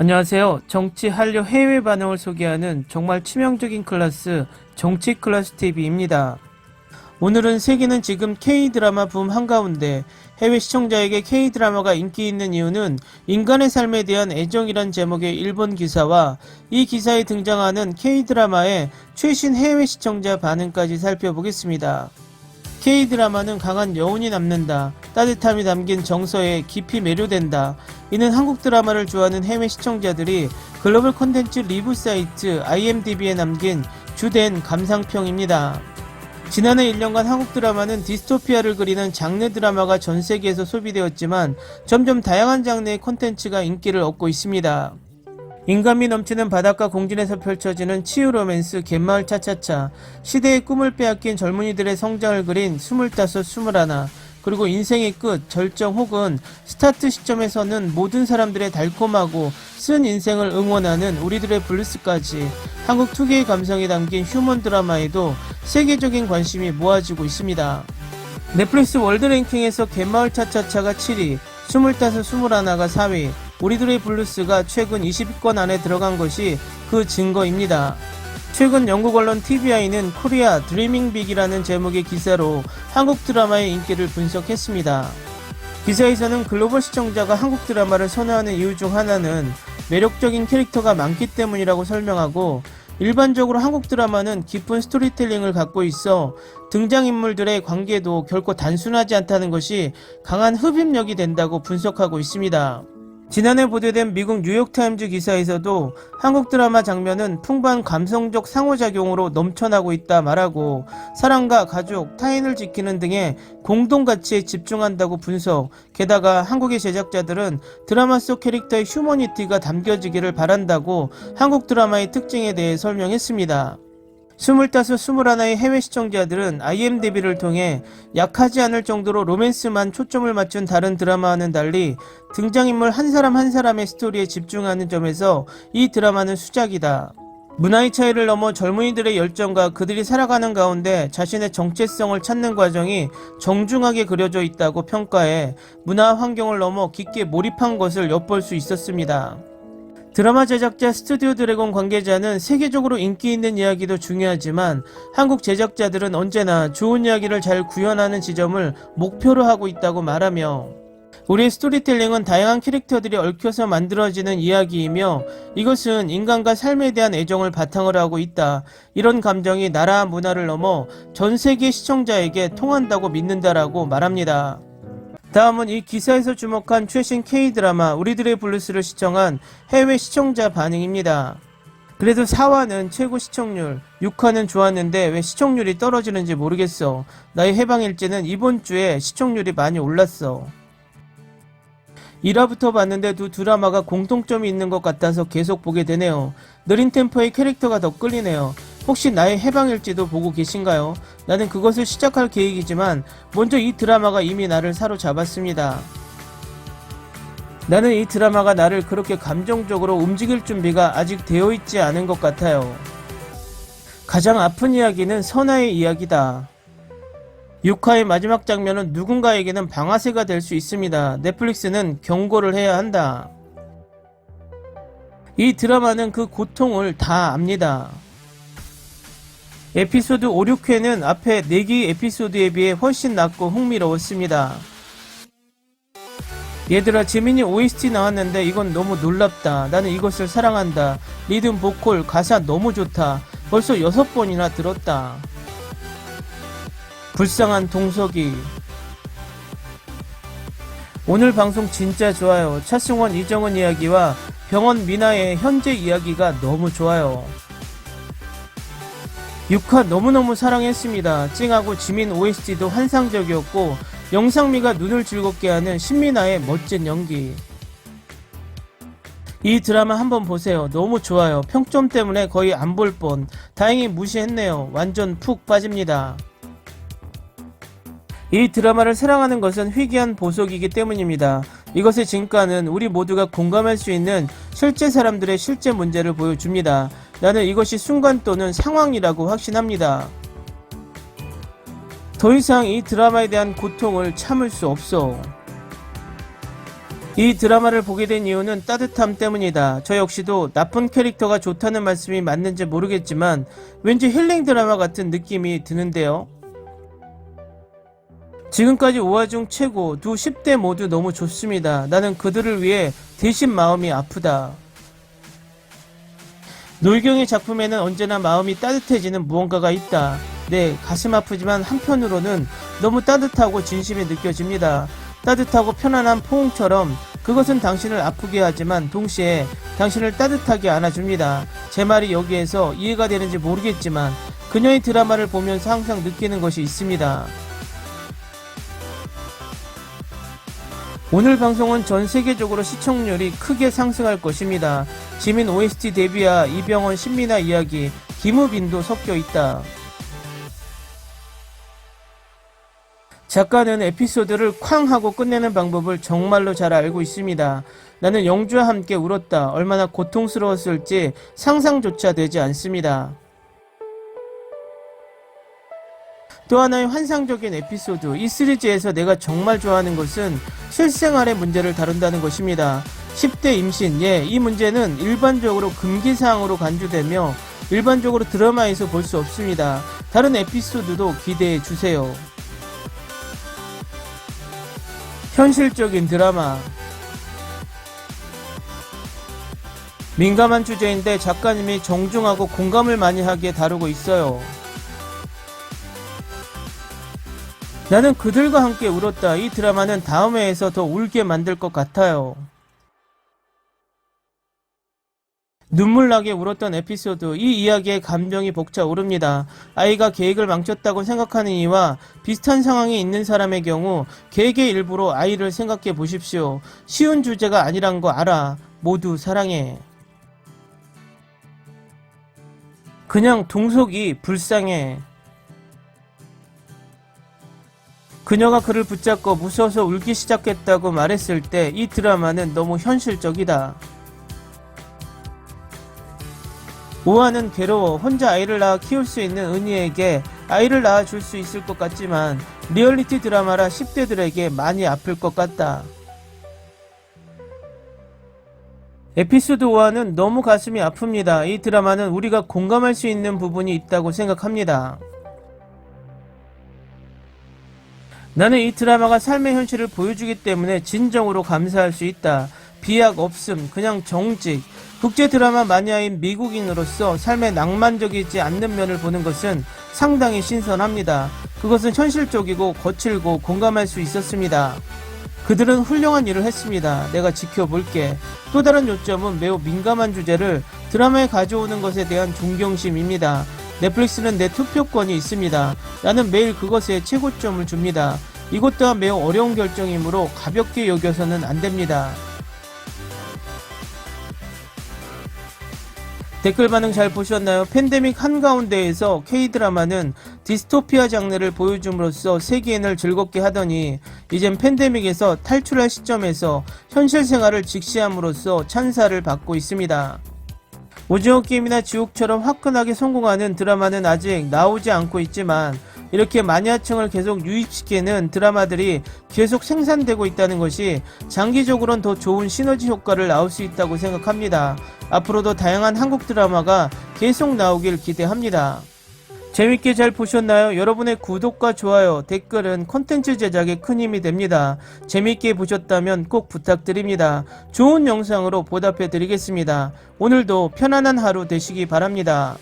안녕하세요. 정치 한류 해외 반응을 소개하는 정말 치명적인 클래스 정치 클래스 TV입니다. 오늘은 세계는 지금 K-드라마 붐 한가운데 해외 시청자에게 K-드라마가 인기 있는 이유는 인간의 삶에 대한 애정이란 제목의 일본 기사와 이 기사에 등장하는 K-드라마의 최신 해외 시청자 반응까지 살펴보겠습니다. K-드라마는 강한 여운이 남는다. 따뜻함이 담긴 정서에 깊이 매료된다. 이는 한국 드라마를 좋아하는 해외 시청자들이 글로벌 콘텐츠 리뷰 사이트 IMDb에 남긴 주된 감상평입니다. 지난해 1년간 한국 드라마는 디스토피아를 그리는 장르 드라마가 전 세계에서 소비되었지만 점점 다양한 장르의 콘텐츠가 인기를 얻고 있습니다. 인간미 넘치는 바닷가 공진에서 펼쳐지는 치유 로맨스 갯마을 차차차. 시대의 꿈을 빼앗긴 젊은이들의 성장을 그린 25, 21 그리고 인생의 끝, 절정 혹은 스타트 시점에서는 모든 사람들의 달콤하고 쓴 인생을 응원하는 우리들의 블루스까지. 한국 특유의 감성이 담긴 휴먼 드라마에도 세계적인 관심이 모아지고 있습니다. 넷플릭스 월드 랭킹에서 갯마을 차차차가 7위, 25, 21가 4위, 우리들의 블루스가 최근 20위권 안에 들어간 것이 그 증거입니다. 최근 영국 언론 TVI는 코리아 드리밍 빅이라는 제목의 기사로 한국 드라마의 인기를 분석했습니다. 기사에서는 글로벌 시청자가 한국 드라마를 선호하는 이유 중 하나는 매력적인 캐릭터가 많기 때문이라고 설명하고 일반적으로 한국 드라마는 깊은 스토리텔링을 갖고 있어 등장인물들의 관계도 결코 단순하지 않다는 것이 강한 흡입력이 된다고 분석하고 있습니다. 지난해 보도된 미국 뉴욕타임즈 기사에서도 한국 드라마 장면은 풍부한 감성적 상호작용으로 넘쳐나고 있다 말하고 사랑과 가족, 타인을 지키는 등의 공동 가치에 집중한다고 분석, 게다가 한국의 제작자들은 드라마 속 캐릭터의 휴머니티가 담겨지기를 바란다고 한국 드라마의 특징에 대해 설명했습니다. 25, 21의 해외 시청자들은 IMDb를 통해 약하지 않을 정도로 로맨스만 초점을 맞춘 다른 드라마와는 달리 등장인물 한 사람 한 사람의 스토리에 집중하는 점에서 이 드라마는 수작이다. 문화의 차이를 넘어 젊은이들의 열정과 그들이 살아가는 가운데 자신의 정체성을 찾는 과정이 정중하게 그려져 있다고 평가해 문화 환경을 넘어 깊게 몰입한 것을 엿볼 수 있었습니다. 드라마 제작자 스튜디오 드래곤 관계자는 세계적으로 인기 있는 이야기도 중요하지만 한국 제작자들은 언제나 좋은 이야기를 잘 구현하는 지점을 목표로 하고 있다고 말하며 우리의 스토리텔링은 다양한 캐릭터들이 얽혀서 만들어지는 이야기이며 이것은 인간과 삶에 대한 애정을 바탕으로 하고 있다. 이런 감정이 나라와 문화를 넘어 전 세계 시청자에게 통한다고 믿는다라고 말합니다. 다음은 이 기사에서 주목한 최신 K-드라마 우리들의 블루스를 시청한 해외 시청자 반응입니다. 그래도 4화는 최고 시청률, 6화는 좋았는데 왜 시청률이 떨어지는지 모르겠어. 나의 해방일지는 이번 주에 시청률이 많이 올랐어. 1화부터 봤는데 두 드라마가 공통점이 있는 것 같아서 계속 보게 되네요. 느린 템포의 캐릭터가 더 끌리네요. 혹시 나의 해방일지도 보고 계신가요? 나는 그것을 시작할 계획이지만 먼저 이 드라마가 이미 나를 사로잡았습니다. 나는 이 드라마가 나를 그렇게 감정적으로 움직일 준비가 아직 되어 있지 않은 것 같아요. 가장 아픈 이야기는 선아의 이야기다. 6화의 마지막 장면은 누군가에게는 방아쇠가 될 수 있습니다. 넷플릭스는 경고를 해야 한다. 이 드라마는 그 고통을 다 압니다. 에피소드 5, 6회는 앞에 4개의 에피소드에 비해 훨씬 낫고 흥미로웠습니다. 얘들아 재민이 OST 나왔는데 이건 너무 놀랍다. 나는 이것을 사랑한다. 리듬, 보컬, 가사 너무 좋다. 벌써 6번이나 들었다. 불쌍한 동석이 오늘 방송 진짜 좋아요. 차승원, 이정은 이야기와 병원 미나의 현재 이야기가 너무 좋아요. 6화 너무너무 사랑했습니다. 찡하고 지민 OST도 환상적이었고 영상미가 눈을 즐겁게 하는 신민아의 멋진 연기. 이 드라마 한번 보세요. 너무 좋아요. 평점 때문에 거의 안 볼 뻔. 다행히 무시했네요. 완전 푹 빠집니다. 이 드라마를 사랑하는 것은 희귀한 보석이기 때문입니다. 이것의 진가는 우리 모두가 공감할 수 있는 실제 사람들의 실제 문제를 보여줍니다. 나는 이것이 순간 또는 상황이라고 확신합니다. 더 이상 이 드라마에 대한 고통을 참을 수 없어. 이 드라마를 보게 된 이유는 따뜻함 때문이다. 저 역시도 나쁜 캐릭터가 좋다는 말씀이 맞는지 모르겠지만 왠지 힐링 드라마 같은 느낌이 드는데요. 지금까지 5화 중 최고 두 10대 모두 너무 좋습니다. 나는 그들을 위해 대신 마음이 아프다. 놀경의 작품에는 언제나 마음이 따뜻해지는 무언가가 있다. 네, 가슴 아프지만 한편으로는 너무 따뜻하고 진심이 느껴집니다. 따뜻하고 편안한 포옹처럼 그것은 당신을 아프게 하지만 동시에 당신을 따뜻하게 안아줍니다. 제 말이 여기에서 이해가 되는지 모르겠지만 그녀의 드라마를 보면서 항상 느끼는 것이 있습니다. 오늘 방송은 전 세계적으로 시청률이 크게 상승할 것입니다. 지민 OST 데뷔와 이병헌 신민아 이야기, 김우빈도 섞여 있다. 작가는 에피소드를 쾅 하고 끝내는 방법을 정말로 잘 알고 있습니다. 나는 영주와 함께 울었다. 얼마나 고통스러웠을지 상상조차 되지 않습니다. 또 하나의 환상적인 에피소드. 이 시리즈에서 내가 정말 좋아하는 것은 실생활의 문제를 다룬다는 것입니다. 10대 임신, 예, 이 문제는 일반적으로 금기사항으로 간주되며 일반적으로 드라마에서 볼 수 없습니다. 다른 에피소드도 기대해 주세요. 현실적인 드라마. 민감한 주제인데 작가님이 정중하고 공감을 많이 하게 다루고 있어요. 나는 그들과 함께 울었다. 이 드라마는 다음 회에서 더 울게 만들 것 같아요. 눈물나게 울었던 에피소드. 이 이야기의 감정이 벅차오릅니다. 아이가 계획을 망쳤다고 생각하는 이와 비슷한 상황에 있는 사람의 경우 계획의 일부로 아이를 생각해 보십시오. 쉬운 주제가 아니란 거 알아. 모두 사랑해. 그냥 동석이 불쌍해. 그녀가 그를 붙잡고 무서워서 울기 시작했다고 말했을 때 이 드라마는 너무 현실적이다. 오아는 괴로워 혼자 아이를 낳아 키울 수 있는 은희에게 아이를 낳아 줄 수 있을 것 같지만 리얼리티 드라마라 10대들에게 많이 아플 것 같다. 에피소드 5화는 너무 가슴이 아픕니다. 이 드라마는 우리가 공감할 수 있는 부분이 있다고 생각합니다. 나는 이 드라마가 삶의 현실을 보여주기 때문에 진정으로 감사할 수 있다. 비약 없음, 그냥 정직. 국제 드라마 마니아인 미국인으로서 삶의 낭만적이지 않는 면을 보는 것은 상당히 신선합니다. 그것은 현실적이고 거칠고 공감할 수 있었습니다. 그들은 훌륭한 일을 했습니다. 내가 지켜볼게. 또 다른 요점은 매우 민감한 주제를 드라마에 가져오는 것에 대한 존경심입니다. 넷플릭스는 내 투표권이 있습니다. 나는 매일 그것에 최고점을 줍니다. 이것 또한 매우 어려운 결정이므로 가볍게 여겨서는 안 됩니다. 댓글 반응 잘 보셨나요? 팬데믹 한가운데에서 K드라마는 디스토피아 장르를 보여줌으로써 세계인을 즐겁게 하더니 이젠 팬데믹에서 탈출할 시점에서 현실 생활을 직시함으로써 찬사를 받고 있습니다. 오징어 게임이나 지옥처럼 화끈하게 성공하는 드라마는 아직 나오지 않고 있지만 이렇게 마니아층을 계속 유입시키는 드라마들이 계속 생산되고 있다는 것이 장기적으로는 더 좋은 시너지 효과를 낳을 수 있다고 생각합니다. 앞으로도 다양한 한국 드라마가 계속 나오길 기대합니다. 재밌게 잘 보셨나요? 여러분의 구독과 좋아요, 댓글은 콘텐츠 제작에 큰 힘이 됩니다. 재밌게 보셨다면 꼭 부탁드립니다. 좋은 영상으로 보답해 드리겠습니다. 오늘도 편안한 하루 되시기 바랍니다.